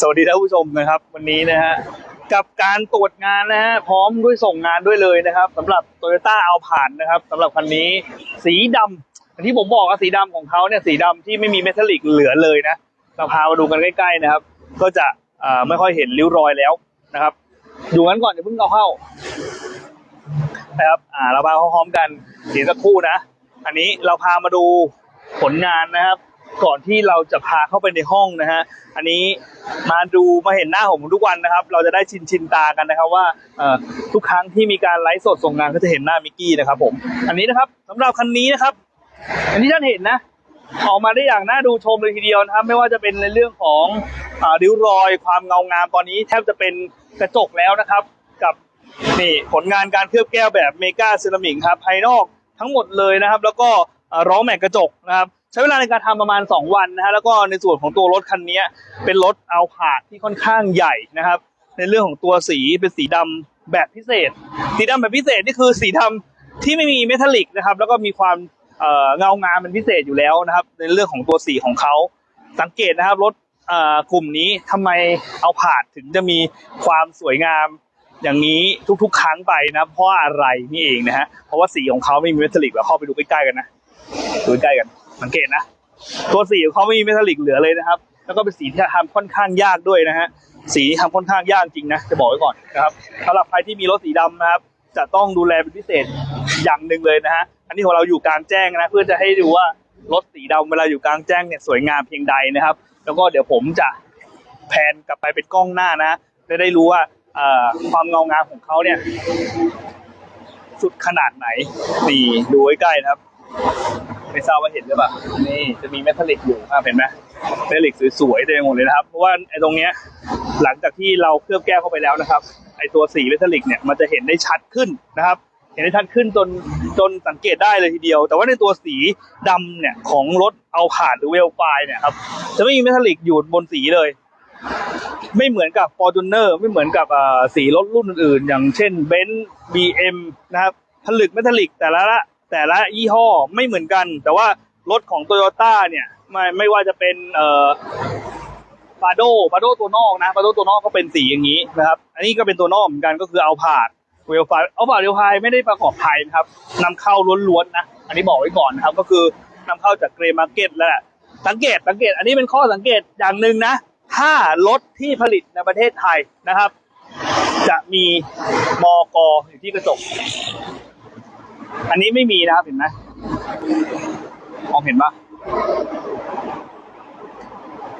สวัสดีท่านผู้ชมนะครับ วันนี้นะฮะกับการตรวจงานนะฮะพร้อมด้วยส่งงานด้วยเลยนะครับสำหรับ t o y ยต้าเอาผ่านนะครับสำหรับคันนี้สีดำอย่าที่ผมบอกว่าสีดำของเขาเนี่ยสีดำที่ไม่มีเมทัลลิกเหลือเลยนะเราพามาดูกันใกล้ๆนะครับ ก็จะไม่ค่อยเห็นริ้วรอยแล้วนะครับอยู่งั้นก่อนอย่าเพิ่งเอาเข้านะครับอ่าเรามาพร้อมกันเดี๋ยวสักครู่นะ อันนี้เราพามาดูผลงานนะครับ ก่อนที่เราจะพาเข้าไปในห้องนะฮะอันนี้มาดูมาเห็นหน้าผมทุกวันนะครับ เราจะได้ชินชินตากันนะครับว่าทุกครั้งที่มีการไลฟ์สดส่งงานก็จะเห็นหน้ามิกกี้นะครับผมอันนี้นะครับสำหรับคันนี้นะครับ อันที่ท่านเห็นนะออกมาได้อย่างน่าดูชมเลยทีเดียวนะครับ ไม่ว่าจะเป็นในเรื่องของอริ้วรอยความเงางามตอนนี้แทบจะเป็นกระจกแล้วนะครับ กับนี่ผลงานการเคลือบแก้วแบบเมกาเซรามิกครับภายนอกทั้งหมดเลยนะครับ แล้วก็อ่าล้อแม็กกระจกนะครับ ใช้เวลาในการทำประมาณ 2 วันนะฮะแล้วก็ในส่วนของตัวรถคันนี้เป็นรถเอาผาดที่ค่อนข้างใหญ่นะครับ ในเรื่องของตัวสีเป็นสีดำแบบพิเศษ สีดำแบบพิเศษนี่คือสีดำที่ไม่มีเมทัลลิกนะครับ แล้วก็มีความเงางามเป็นพิเศษอยู่แล้วนะครับ ในเรื่องของตัวสีของเขาสังเกตนะครับรถกลุ่มนี้ทำไมเอาผาดถึงจะมีความสวยงามอย่างนี้ทุกๆ ครั้งไปนะเพราะอะไรนี่เองนะฮะเพราะว่าสีของเขาไม่มีเมทัลลิกเราเข้าไปดูใกล้ๆกันนะดูใกล้กัน สังเกตนะ ตัวสีของเขาไม่มีเมทัลลิกเหลือเลยนะครับ แล้วก็เป็นสีที่ทำค่อนข้างยากด้วยนะฮะสีทำค่อนข้างยากจริงนะจะบอกไว้ก่อนนะครับสำหรับใครที่มีรถสีดำนะครับ จะต้องดูแลเป็นพิเศษอย่างหนึ่งเลยนะฮะอันนี้ของเราอยู่กลางแจ้งนะ เพื่อจะให้ดูว่ารถสีดำเวลาอยู่กลางแจ้งเนี่ยสวยงามเพียงใดนะครับ แล้วก็เดี๋ยวผมจะแพนกลับไปเป็นกล้องหน้านะจะได้รู้ว่าความเงางามของเขาเนี่ย สุดขนาดไหนนี่ดูใกล้ๆนะครับ ไม่ทราบว่าเห็นหรือเปล่านี่จะมีเมทัลลิกอยู่ครับเห็นไหมเมทัลลิกสวยๆเต็มหมดเลยนะครับ เพราะว่าไอ้ตรงเนี้ยหลังจากที่เราเคลือบแก้วเข้าไปแล้วนะครับ ไอ้ตัวสีเมทัลลิกเนี่ยมันจะเห็นได้ชัดขึ้นนะครับ เห็นได้ชัดขึ้นจนจนสังเกตได้เลยทีเดียว แต่ว่าในตัวสีดำเนี่ยของรถเอาผ่านหรือเวลไฟเนี่ยครับจะไม่มีเมทัลลิกอยู่บนสีเลยไม่เหมือนกับ f o r t u n e r ไม่เหมือนกับสีรถรุ่นอื่นๆ อย่างเช่น b e n z BM นะครับผลึกเมทัลลิกแต่ละ แต่ละยี่ห้อไม่เหมือนกัน แต่ว่ารถของ Toyota เนี่ยไม่ไม่ว่าจะเป็นเอ่อปาโดปาโดตัวนอกนะปาโดตัวนอกก็เป็นสีอย่างนี้นะครับ อันนี้ก็เป็นตัวนอกเหมือนกันก็คือเอาผาดเวลไฟเอาผาดเวลไฟไม่ได้ประกอบไทยนะครับนำเข้าล้วนๆนะ อันนี้บอกไว้ก่อนนะครับ ก็คือนำเข้าจากเกรมาร์เก็ตแล้วแหละสังเกตสังเกต อันนี้เป็นข้อสังเกตอย่างหนึ่งนะ ถ้ารถที่ผลิตในประเทศไทยนะครับ จะมีมอกอยู่ที่กระจก อันนี้ไม่มีนะครับเห็นไหมมองเห็นปะ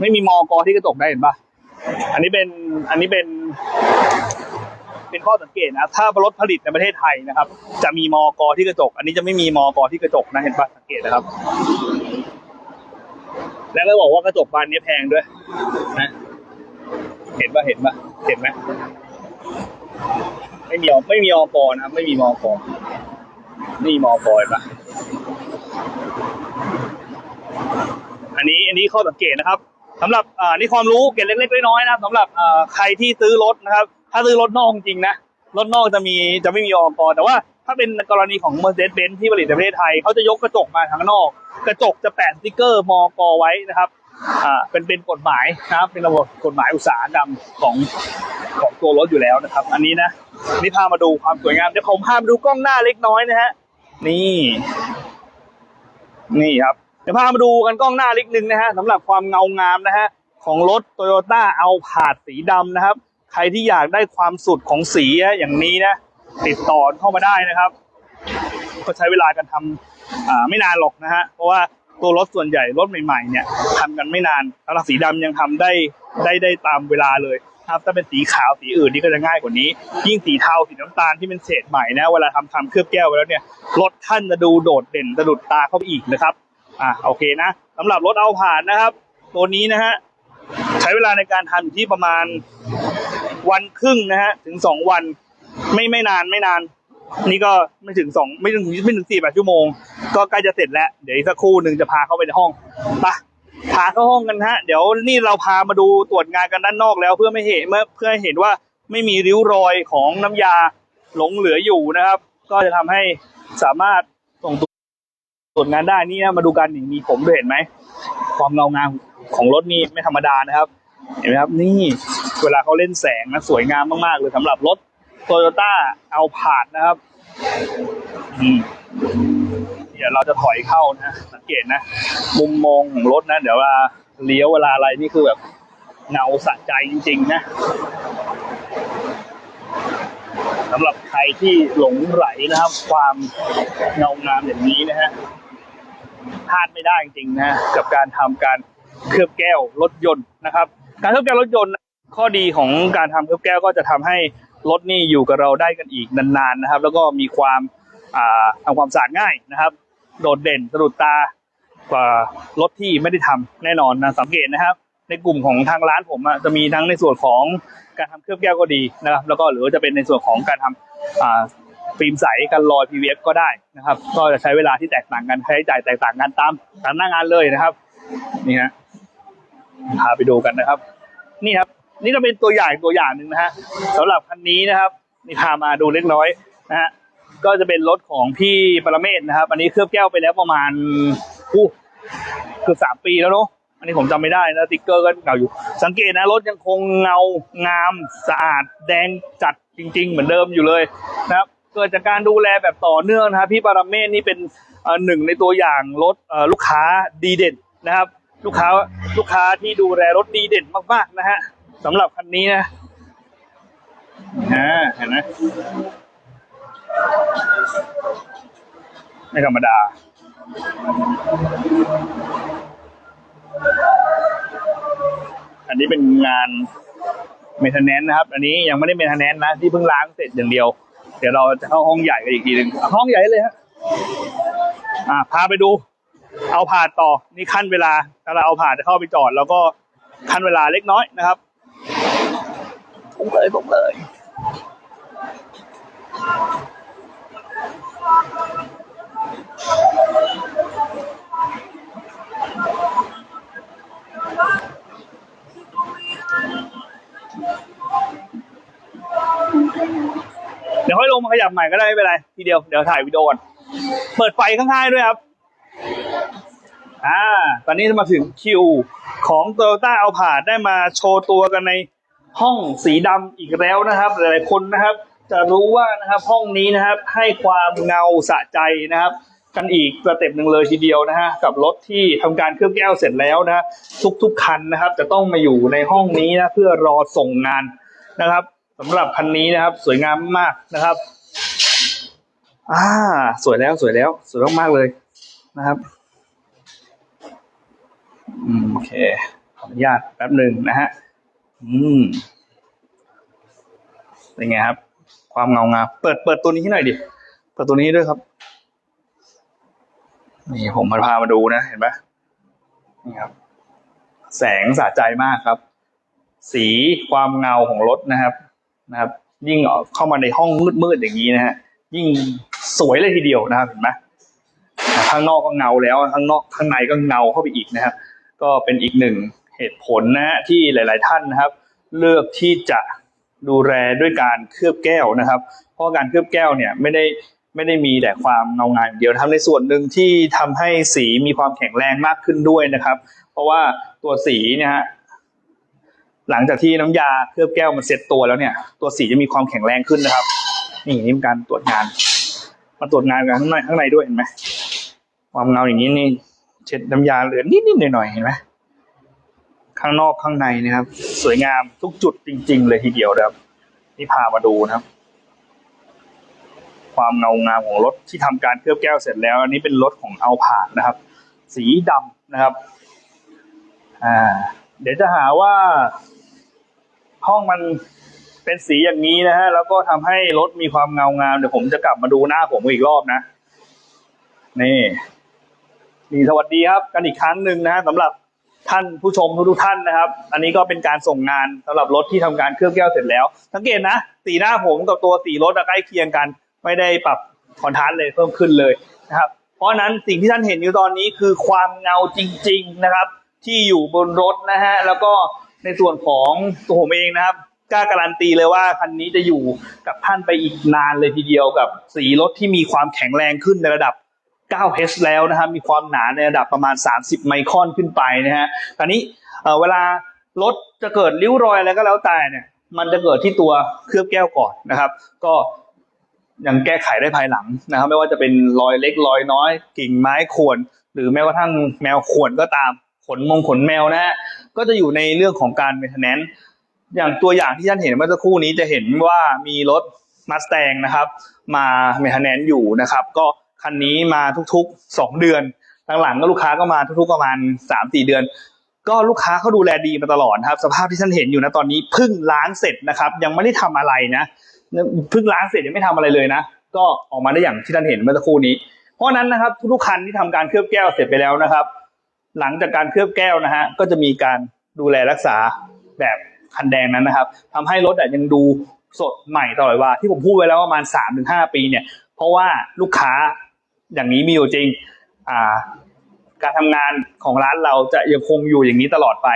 ไม่มีมอกที่กระจกได้เห็นปะอันนี้เป็นอันนี้เป็น เป็นข้อสังเกตนะถ้ารถผลิตในประเทศไทยนะครับ จะมีมอกที่กระจก อันนี้จะไม่มีมอกที่กระจกนะเห็นปะสังเกตนะครับ แล้วก็บอกว่ากระจกบานนี้แพงด้วยนะเห็นปะเห็นปะเห็นไหมไม่มีไม่มีมอกนะครับไม่มีมอก นี่มอกเห็นปะอันนี้อันนี้ข้อสังเกตนะครับสำหรับอ่านี่ความรู้เกร็ดเล็กๆน้อยๆนะครับสำหรับอ่าใครที่ซื้อรถนะครับ ถ้าซื้อรถนอกจริงนะรถนอกจะมีจะไม่มีออกแต่ว่าถ้าเป็นกรณีของ Mercedes-Benz ที่ผลิตในประเทศไทย เขาจะยกกระจกมาทางนอก กระจกจะแปะสติ๊กเกอร์มอกไว้นะครับ เป็นเป็นกฎหมายนะครับ เป็นระบบกฎหมายอุตสาหกรรมของของตัวรถอยู่แล้วนะครับ อันนี้นะนี่พามาดูความสวยงามเดี๋ยวผมพามาดูกล้องหน้าเล็กน้อยนะฮะนี่ นี่ครับเดี๋ยวพามาดูกันกล้องหน้าเล็กนึงนะฮะสำหรับความเงางามนะฮะของรถโตโยต้าเอาผาดสีดำนะครับ ใครที่อยากได้ความสุดของสีอย่างนี้นะ ติดต่อเข้ามาได้นะครับ ก็ใช้เวลาการทำไม่นานหรอกนะฮะเพราะว่า ตัวรถส่วนใหญ่รถใหม่ๆเนี่ยทำกันไม่นานสำหรับสีดำยังทำได้ได้ได้ตามเวลาเลยครับถ้าเป็นสีขาวสีอื่นนี่ก็จะง่ายกว่านี้ ยิ่งสีเทาสีน้ำตาลที่เป็นเศษใหม่นะเวลาทำทำเคลือบแก้วไปแล้วเนี่ยรถท่านจะดูโดดเด่นสะดุดตาเข้าไปอีกนะครับอ่าโอเคนะสำหรับรถเอาผ่านนะครับ ตัวนี้นะฮะใช้เวลาในการทำอยู่ที่ประมาณวันครึ่งนะฮะถึงสองวัน ไม่ไม่นานไม่นาน นี่ก็ไม่ถึงสองไม่ถึงไม่ถึงสี่แปดชั่วโมง ก็ใกล้จะเสร็จแล้ว เดี๋ยวอีกสักครู่หนึ่งจะพาเข้าไปในห้องไปะพาเข้าห้องกันฮะ เดี๋ยวนี่เราพามาดูตรวจงานกันด้านนอกแล้วเพื่อไม่เห็นเพื่อให้เห็นว่าไม่มีริ้วรอยของน้ำยาหลงเหลืออยู่นะครับ ก็จะทำให้สามารถส่งตัวตรวจงานได้นี่นะมาดูกันนี่มีผมด้วยเห็นไหมความเงางามของรถนี่ไม่ธรรมดานะครับ เห็นไหมครับนี่เวลาเขาเล่นแสงนะสวยงามมากๆเลยสำหรับรถโตโยต้าเอาผาดนะครับ อืม เดี๋ยวเราจะถอยเข้านะสังเกตนะมุมมองของรถนะ เดี๋ยวเวลาเลี้ยวเวลาอะไรนี่คือแบบเงาสะใจจริง ๆ นะสำหรับใครที่หลงไหลนะครับ ความเงางามอย่างนี้นะฮะพลาดไม่ได้จริงๆนะกับการทำการเคลือบแก้วรถยนต์นะครับ การเคลือบแก้วรถยนต์ ข้อดีของการทำเคลือบแก้วก็จะทำให้รถนี่อยู่กับเราได้กันอีกนานๆนะครับ แล้วก็มีความทำความสะอาดง่ายนะครับ โดดเด่นสะดุดตากว่ารถที่ไม่ได้ทำแน่นอนนะสังเกตนะครับ ในกลุ่มของทางร้านผมจะมีทั้งในส่วนของการทำเคลือบแก้วก็ดีนะครับ แล้วก็หรือจะเป็นในส่วนของการทำอ่าฟิล์มใสกันรอย PVF ก็ได้นะครับ ก็จะใช้เวลาที่แตกต่างกันค่าใช้จ่ายแตกต่างกันตามตามหน้างานเลยนะครับนี่ฮะพาไปดูกันนะครับ นี่ครับ นี่จะเป็นตัวอย่างตัวอย่างหนึ่งนะฮะสำหรับคันนี้นะครับนี่พามาดูเล็กน้อยนะฮะ ก็จะเป็นรถของพี่ปรเมศนะครับ อันนี้เคลือบแก้วไปแล้วประมาณอู้เกือบสามปีแล้วเนาะอันนี้ผมจำไม่ได้นะติ๊กเกอร์ก็เก่าอยู่ สังเกตนะรถยังคงเงางามสะอาดแดงจัดจริง ๆ เหมือนเดิมอยู่เลยนะครับเกิดจากการดูแลแบบต่อเนื่องนะครับพี่ปรเมศนี่เป็นหนึ่งในตัวอย่างรถลูกค้าดีเด่นนะครับ ลูกค้าลูกค้าที่ดูแลรถดีเด่นมากๆนะฮะสำหรับคันนี้นะเห็นไหม ไม่ธรรมดา อันนี้เป็นงานเมทแนนนะครับ อันนี้ยังไม่ได้เมทแนนนะ ที่เพิ่งล้างเสร็จอย่างเดียว เดี๋ยวเราจะเข้าห้องใหญ่กันอีกทีหนึ่งห้องใหญ่เลยฮะอ่าพาไปดู เอาผ่านต่อ นี่ขั้นเวลาถ้าเราเอาผ่านจะเข้าไปจอด แล้วก็ขั้นเวลาเล็กน้อยนะครับผมเลยผมเลย งมาขยับใหม่ก็ได้ไม่เป็นไรทีเดียวเดี๋ยวถ่ายวิดีโอก่อนเปิดไฟข้างๆด้วยครับอ่าตอนนี้มาถึงคิวของ Toyota a l p a r d ได้มาโชว์ตัวกันในห้องสีดำอีกแล้วนะครับ หลายๆคนนะครับ จะรู้ว่านะครับห้องนี้นะครับ ให้ความเงาสะใจนะครับ กันอีกสเต็ปหนึ่งเลยทีเดียวนะฮะกับรถที่ทำการเคลือบแก้วเสร็จแล้วนะทุกๆคันนะครับ จะต้องมาอยู่ในห้องนี้นะเพื่อรอส่งงานนะครับ สำหรับคันนี้นะครับ สวยงามมากนะครับ อ่า สวยแล้วสวยแล้ว สวยมากๆเลยนะครับอืมโอเคขออนุญาตแป๊บหนึ่งนะฮะอืมเป็นไงครับ ความเงางามเปิดเปิดตัวนี้ให้หน่อยดิเปิดตัวนี้ด้วยครับนี่ผมมาพามาดูนะเห็นปะนี่ครับ แสงสะใจมากครับ สีความเงาของรถนะครับ นะครับ ยิ่งเข้ามาในห้องมืดๆอย่างนี้นะฮะยิ่งสวยเลยทีเดียวนะครับเห็นไหมข้างนอกก็เงาแล้วข้างนอกข้างในก็เงาเข้าไปอีกนะครับ ก็เป็นอีกหนึ่งเหตุผลนะฮะที่หลาย ๆ ท่านนะครับ เลือกที่จะดูแลด้วยการเคลือบแก้วนะครับ เพราะการเคลือบแก้วเนี่ยไม่ได้ไม่ได้มีแต่ความเงางามเดียวทำในส่วนหนึ่งที่ทำให้สีมีความแข็งแรงมากขึ้นด้วยนะครับ เพราะว่าตัวสีเนี่ยฮะ หลังจากที่น้ำยาเคลือบแก้วมันเซ็ตตัวแล้วเนี่ย ตัวสีจะมีความแข็งแรงขึ้นนะครับ นี่นี่เป็นการตรวจงาน มาตรวจงานกันข้างในข้างในด้วยเห็นไหมความเงาอย่างนี้นี่เช็ดน้ำยาเหลือนิดๆหน่อยๆเห็นไหมข้างนอกข้างในนะครับ สวยงามทุกจุดจริง ๆ เลยทีเดียวนะครับนี่พามาดูนะครับ ความเงางามของรถที่ทำการเคลือบแก้วเสร็จแล้ว อันนี้เป็นรถของเอาผ่านนะครับ สีดำนะครับ อ่า เดี๋ยวจะหาว่า ห้องมันเป็นสีอย่างนี้นะฮะแล้วก็ทำให้รถมีความเงางามเดี๋ยวผมจะกลับมาดูหน้าผมอีกรอบนะนี่นี่สวัสดีครับ กันอีกครั้งหนึ่งนะฮะสำหรับท่านผู้ชมทุกท่านนะครับ อันนี้ก็เป็นการส่งงานสำหรับรถที่ทำการเคลือบแก้วเสร็จแล้ว สังเกตนะ สีหน้าผมกับตัวสีรถอะใกล้เคียงกัน ไม่ได้ปรับคอนทราสต์เลยเพิ่มขึ้นเลยนะครับ เพราะนั้นสิ่งที่ท่านเห็นอยู่ตอนนี้คือความเงาจริง ๆนะครับ ที่อยู่บนรถนะฮะแล้วก็ ในส่วนของตัวผมเองนะครับกล้าการันตีเลยว่าคันนี้จะอยู่กับท่านไปอีกนานเลยทีเดียวกับสีรถที่มีความแข็งแรงขึ้นในระดับ 9H แล้วนะครับ มีความหนาในระดับประมาณ 30 ไมครอนขึ้นไปนะฮะคราวนี้เอ่อเวลารถจะเกิดริ้วรอยอะไรก็แล้วแต่เนี่ย มันจะเกิดที่ตัวเคลือบแก้วก่อนนะครับ ก็ยังแก้ไขได้ภายหลังนะครับ ไม่ว่าจะเป็นรอยเล็กรอยน้อย กิ่งไม้ข่วน หรือแม้กระทั่งแมวข่วนก็ตาม ขนมงขนแมวนะฮะก็จะอยู่ในเรื่องของการเมทแนนอย่างตัวอย่างที่ท่านเห็นเมื่อสักครู่นี้จะเห็นว่ามีรถมาส t ตงนะครับ มาเมทแนนอยู่นะครับ ก็คันนี้มาทุกๆสองเดือน หลังๆก็ลูกค้าก็มาทุกๆประมาณสามสี่เดือน ก็ลูกค้าเขาดูแลดีมาตลอดครับ สภาพที่ท่านเห็นอยู่นะตอนนี้เพิ่งล้างเสร็จนะครับ ยังไม่ได้ทำอะไรนะเพิ่งล้างเสร็จยังไม่ทำอะไรเลยนะ ก็ออกมาได้อย่างที่ท่านเห็นเมื่อสักครู่นี้ เพราะนั้นนะครับทุกๆคันที่ทำการเคลือบแก้วเสร็จไปแล้วนะครับ หลังจากการเคลือบแก้วนะฮะก็จะมีการดูแลรักษาแบบคันแดงนั้นนะครับทำให้รถอะยังดูสดใหม่ตลอดวลาที่ผมพูดไว้แล้วประมาณสามถึงห้าปีเนี่ย เพราะว่าลูกค้าอย่างนี้มีอยู่จริงอ่าการทำงานของร้านเราจะยังคงอยู่อย่างนี้ตลอดไป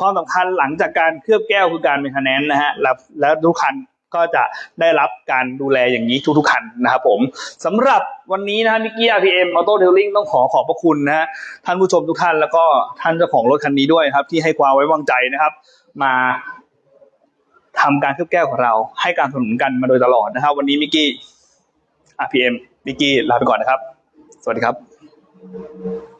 ความสำคัญหลังจากการเคลือบแก้วคือการเป็นคะแนนนะฮะแล้วแล้วทุกคัน ก็จะได้รับการดูแลอย่างนี้ทุกๆคันนะครับผมสำหรับวันนี้นะมิกกี้ RPM Auto Detailing ต้องขอขอบพระคุณนะฮะท่านผู้ชมทุกท่านแล้วก็ท่านเจ้าของรถคันนี้ด้วยครับ ที่ให้ความไว้วางใจนะครับ มาทำการเคลือบแก้วของเรา ให้การสนับสนุนกันมาโดยตลอดนะครับ วันนี้มิกกี้ RPM มิกกี้ลาไปก่อนนะครับ สวัสดีครับ